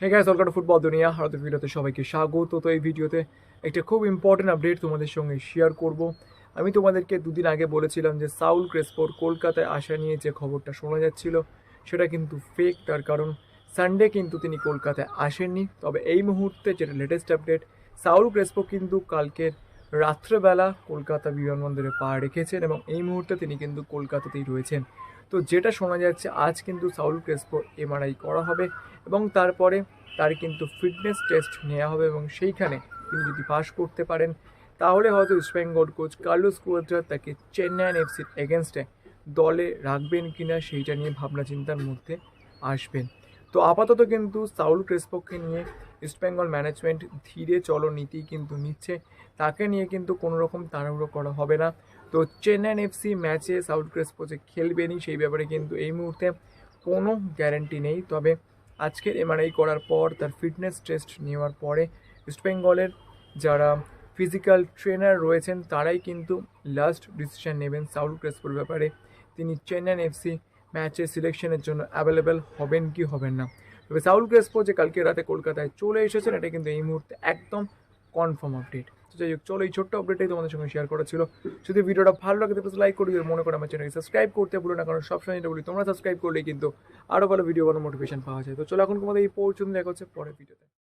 Hey guys welcome football দুনিয়া আর ভিডিওতে সবাইকে স্বাগত। তো এই ভিডিওতে একটা খুব ইম্পর্টেন্ট আপডেট তোমাদের সঙ্গে শেয়ার করব। আমি তোমাদেরকে দুদিন আগে বলেছিলাম যে সাউল ক্রেসপোর কলকাতায় আসা নিয়ে যে খবরটা শোনা যাচ্ছিল, সেটা কিন্তু ফেক তার কারণ সানডে কিন্তু তিনি কলকাতায় আসেননি। তবে এই মুহূর্তে যেটা লেটেস্ট আপডেট সাউল ক্রেসপো কিন্তু কালকের রাত্রেবেলা কলকাতা বিমানবন্দরে পা রেখেছেন এবং এই মুহূর্তে তিনি কিন্তু কলকাতাতেই রয়েছেন। তো যেটা শোনা যাচ্ছে, আজ কিন্তু সাউল ক্রেসপো এমআরআই করা হবে এবং তারপরে তার কিন্তু ফিটনেস টেস্ট নেওয়া হবে এবং সেইখানে তিনি যদি পাস করতে পারেন, তাহলে হয়তো East Bengal coach Carlos Cuadrat তাকে চেন্নাইন এফসির এগেনস্টে দলে রাখবেন কিনা সেইটা নিয়ে ভাবনা চিন্তার মধ্যে আসবেন। তো আপাতত কিন্তু সাউল ক্রেসপোকে নিয়ে ইস্ট বেঙ্গল ম্যানেজমেন্ট ধীরে চলো নীতি কিন্তু নিচ্ছে। তাকে নিয়ে কিন্তু কোনো রকম তাড়াহুড়ো করা হবে না। তো চেন্নাইন এফসি ম্যাচে সাউল ক্রেসপো যে খেলবেনই সেই ব্যাপারে কিন্তু এই মুহূর্তে কোনো গ্যারান্টি নেই। তবে আজকের এমআরআই করার পর তার ফিটনেস টেস্ট নেওয়ার পরে ইস্টবেঙ্গলের যারা ফিজিক্যাল ট্রেনার রয়েছেন, তারাই কিন্তু লাস্ট ডিসিশন নেবেন সাউল ক্রেসপোর ব্যাপারে। তিনি চেন্নাইন এফসি ম্যাচে সিলেকশনের জন্য অ্যাভেলেবেল হবেন কি হবেন না। তবে সাউল ক্রেসপো যে কালকে রাতে কলকাতায় চলে এসেছেন, এটা কিন্তু এই মুহূর্তে একদম কনফার্ম আপডেট তো যাই হোক, চলো এই ছোট্ট আপডেটটাই তোমাদের সঙ্গে শেয়ার করা ছিল। যদি ভিডিওটা ভালো লাগে তো লাইক করে মনে করে আমার চ্যানেলকে সাবস্ক্রাইব করতে ভুলো না, কারণ সবসময় এটা বলি, তোমরা সাবস্ক্রাইব করলেই কিন্তু আরও ভালো ভিডিও ভালো মোটিভেশন পাওয়া যায়। তো চলো, এখন তোমাদের এই পর্যন্ত দেখা হচ্ছে পরের ভিডিওতে